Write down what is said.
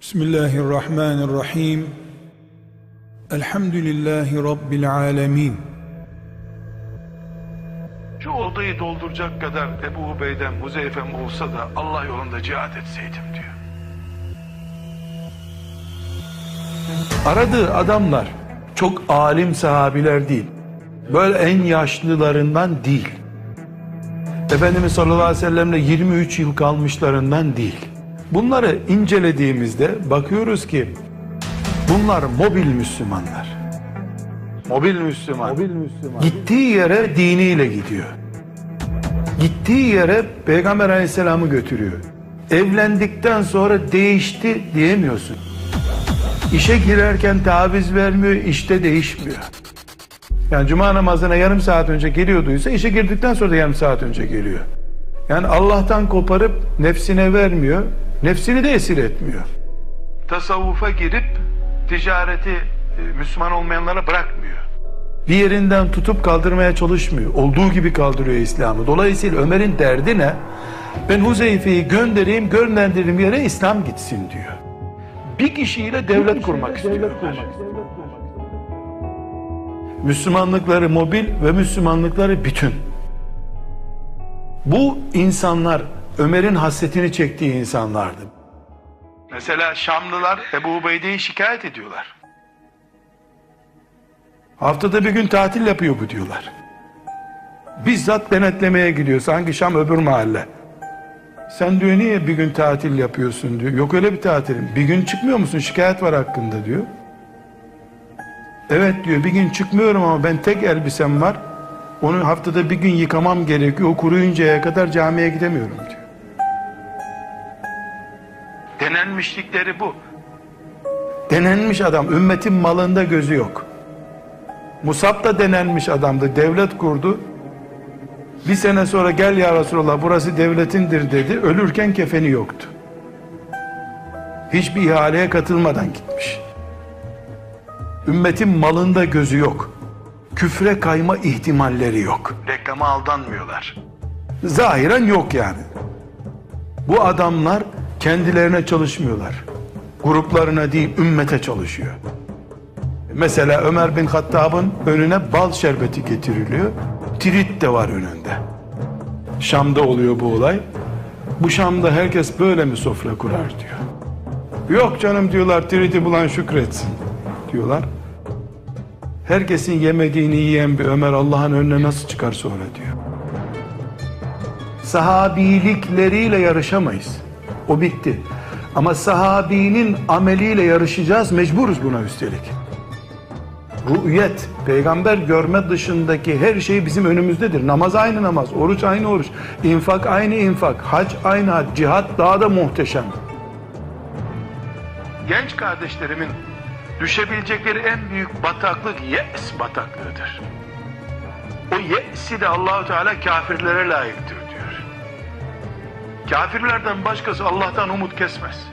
Bismillahirrahmanirrahim. Elhamdülillahi Rabbil alemin. Şu odayı dolduracak kadar Ebu Ubeyden Huzeyfem olsa da Allah yolunda cihat etseydim diyor. Aradığı adamlar çok alim sahabiler değil. Böyle en yaşlılarından değil. Efendimiz sallallahu aleyhi ve sellemle 23 yıl kalmışlarından değil. Bunları incelediğimizde bakıyoruz ki bunlar mobil Müslümanlar. Mobil Müslüman. Gittiği yere diniyle gidiyor. Gittiği yere Peygamber Aleyhisselam'ı götürüyor. Evlendikten sonra değişti diyemiyorsun. İşe girerken taviz vermiyor, işte değişmiyor. Yani cuma namazına yarım saat önce geliyorduysa işe girdikten sonra da yarım saat önce geliyor. Yani Allah'tan koparıp nefsine vermiyor, nefsini de esir etmiyor. Tasavvufa girip ticareti e, Müslüman olmayanlara bırakmıyor. Bir yerinden tutup kaldırmaya çalışmıyor. Olduğu gibi kaldırıyor İslam'ı. Dolayısıyla Ömer'in derdi ne? Ben Huzeyfe'yi göndereyim, gönderdiğim yere İslam gitsin diyor. Bir kişiyle devlet kurmak istiyor. Ömer. Müslümanlıkları mobil ve Müslümanlıkları bütün. Bu insanlar Ömer'in hasretini çektiği insanlardı. Mesela Şamlılar Ebu Ubeyde'yi şikayet ediyorlar. Haftada bir gün tatil yapıyor bu diyorlar. Bizzat denetlemeye gidiyor. Sanki Şam öbür mahalle. Sen diyor niye bir gün tatil yapıyorsun diyor. Yok öyle bir tatilim. Bir gün çıkmıyor musun? Şikayet var hakkında diyor. Evet diyor bir gün çıkmıyorum ama ben tek elbisem var. Onu haftada bir gün yıkamam gerekiyor. O kuruyuncaya kadar camiye gidemiyorum Denenmişlikleri bu. Denenmiş adam ümmetin malında gözü yok. Musab da denenmiş adamdı. Devlet kurdu. Bir sene sonra gel ya Resulallah burası devletindir dedi. Ölürken kefeni yoktu. Hiçbir ihaleye katılmadan gitmiş. Ümmetin malında gözü yok. Küfre kayma ihtimalleri yok. Reklama aldanmıyorlar. Zahiren yok yani. Bu adamlar kendilerine çalışmıyorlar. Gruplarına değil ümmete çalışıyor. Mesela Ömer bin Hattab'ın önüne bal şerbeti getiriliyor. Tirit de var önünde. Şam'da oluyor bu olay. Bu Şam'da herkes böyle mi sofra kurar diyor. Yok canım diyorlar tiriti bulan şükretsin diyorlar. Herkesin yemediğini yiyen bir Ömer Allah'ın önüne nasıl çıkar sonra diyor. Sahabilikleriyle yarışamayız. O bitti. Ama sahabinin ameliyle yarışacağız. Mecburuz buna üstelik. Rü'yet, peygamber görme dışındaki her şey bizim önümüzdedir. Namaz aynı namaz, oruç aynı oruç, infak aynı infak, hac aynı hac, cihat daha da muhteşem. Genç kardeşlerimin düşebilecekleri en büyük bataklık yes bataklığıdır. O yesi de Allahu Teala kafirlere layıktır. Kafirlerden başkası Allah'tan umut kesmez.